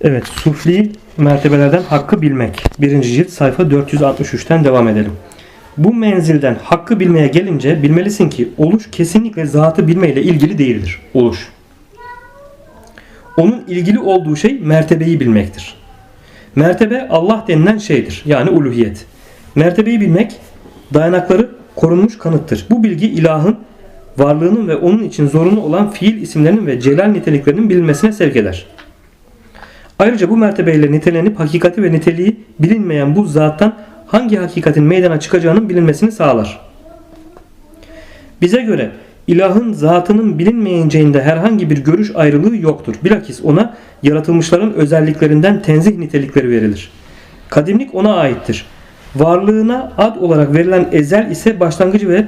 Evet, sufli mertebelerden hakkı bilmek. Birinci cilt sayfa 463'ten devam edelim. Bu menzilden hakkı bilmeye gelince bilmelisin ki oluş kesinlikle zatı bilmeyle ilgili değildir. Oluş. Onun ilgili olduğu şey mertebeyi bilmektir. Mertebe Allah denilen şeydir. Yani uluhiyet. Mertebeyi bilmek dayanakları korunmuş kanıttır. Bu bilgi ilahın varlığının ve onun için zorunlu olan fiil isimlerinin ve celal niteliklerinin bilinmesine sevk eder. Ayrıca bu mertebeyle nitelenip hakikati ve niteliği bilinmeyen bu zattan hangi hakikatin meydana çıkacağının bilinmesini sağlar. Bize göre ilahın zatının bilinmeyeceğinde herhangi bir görüş ayrılığı yoktur. Bilakis ona yaratılmışların özelliklerinden tenzih nitelikleri verilir. Kadimlik ona aittir. Varlığına ad olarak verilen ezel ise başlangıcı ve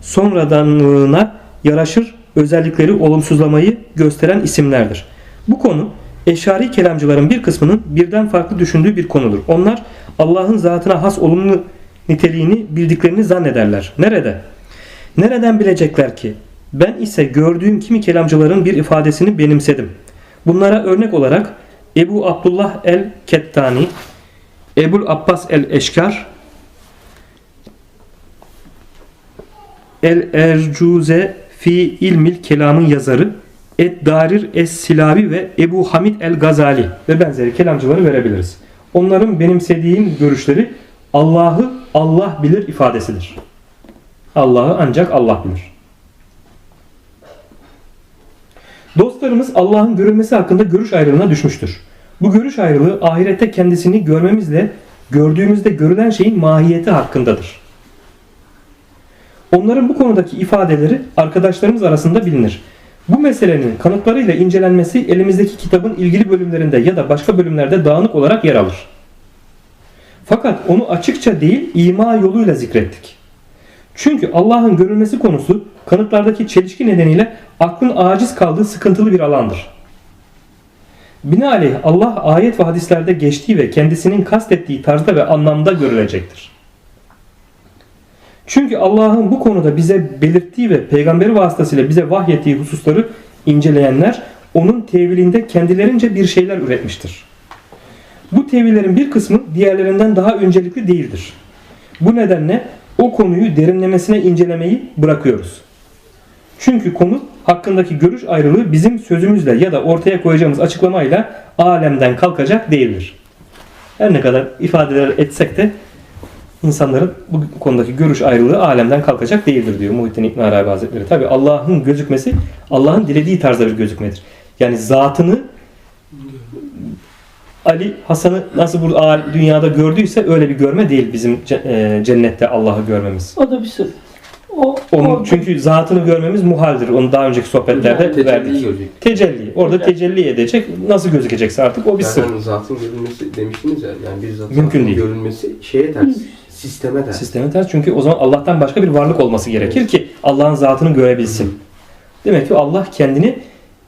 sonradanlığına yaraşır özellikleri olumsuzlamayı gösteren isimlerdir. Bu konu Eşari kelamcıların bir kısmının birden farklı düşündüğü bir konudur. Onlar Allah'ın zatına has olumlu niteliğini bildiklerini zannederler. Nerede? Nereden bilecekler ki? Ben ise gördüğüm kimi kelamcıların bir ifadesini benimsedim. Bunlara örnek olarak Ebu Abdullah el-Kettani, Ebul Abbas el-Eşkar, El-Ercuze fi ilmil kelamın yazarı Ed-Darir Es-Silavi ve Ebu Hamid el-Gazali ve benzeri kelamcıları verebiliriz. Onların benimsediğim görüşleri Allah'ı Allah bilir ifadesidir. Allah'ı ancak Allah bilir. Dostlarımız Allah'ın görülmesi hakkında görüş ayrılığına düşmüştür. Bu görüş ayrılığı ahirette kendisini görmemizle gördüğümüzde görülen şeyin mahiyeti hakkındadır. Onların bu konudaki ifadeleri arkadaşlarımız arasında bilinir. Bu meselenin kanıtlarıyla incelenmesi elimizdeki kitabın ilgili bölümlerinde ya da başka bölümlerde dağınık olarak yer alır. Fakat onu açıkça değil ima yoluyla zikrettik. Çünkü Allah'ın görülmesi konusu kanıtlardaki çelişki nedeniyle aklın aciz kaldığı sıkıntılı bir alandır. Binaenaleyh Allah ayet ve hadislerde geçtiği ve kendisinin kastettiği tarzda ve anlamda görülecektir. Çünkü Allah'ın bu konuda bize belirttiği ve peygamberi vasıtasıyla bize vahyettiği hususları inceleyenler onun tevilinde kendilerince bir şeyler üretmiştir. Bu tevillerin bir kısmı diğerlerinden daha öncelikli değildir. Bu nedenle o konuyu derinlemesine incelemeyi bırakıyoruz. Çünkü konu hakkındaki görüş ayrılığı bizim sözümüzle ya da ortaya koyacağımız açıklamayla alemden kalkacak değildir. Her ne kadar ifadeler etsek de insanların bu konudaki görüş ayrılığı alemden kalkacak değildir diyor Muhittin İbn Arabi Hazretleri. Tabi Allah'ın gözükmesi Allah'ın dilediği tarzda bir gözükmedir. Yani zatını Ali Hasan'ı nasıl bu al- dünyada gördüyse öyle bir görme değil bizim e, cennette Allah'ı görmemiz. O da bir sır. O, Onun orada- çünkü zatını görmemiz muhaldir. Onu daha önceki sohbetlerde Tecelli verdik. görecek. Tecelli. Orada Tecelli. tecelli edecek. Nasıl gözükecekse artık o bir sır. Zatın görülmesi demiştiniz ya. Yani bir zatın Mümkün değil. görülmesi şeye ters. Sisteme ters. Sisteme ters çünkü o zaman Allah'tan başka bir varlık olması gerekir ki Allah'ın zatını görebilsin. Demek ki Allah kendini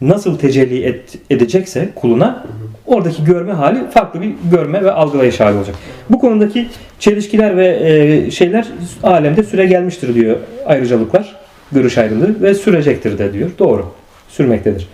nasıl tecelli et- edecekse kuluna oradaki görme hali farklı bir görme ve algılayış hali olacak. Bu konudaki çelişkiler ve e, şeyler alemde süre gelmiştir diyor ayrıcalıklar, görüş ayrılığı ve sürecektir de diyor. Doğru. Sürmektedir.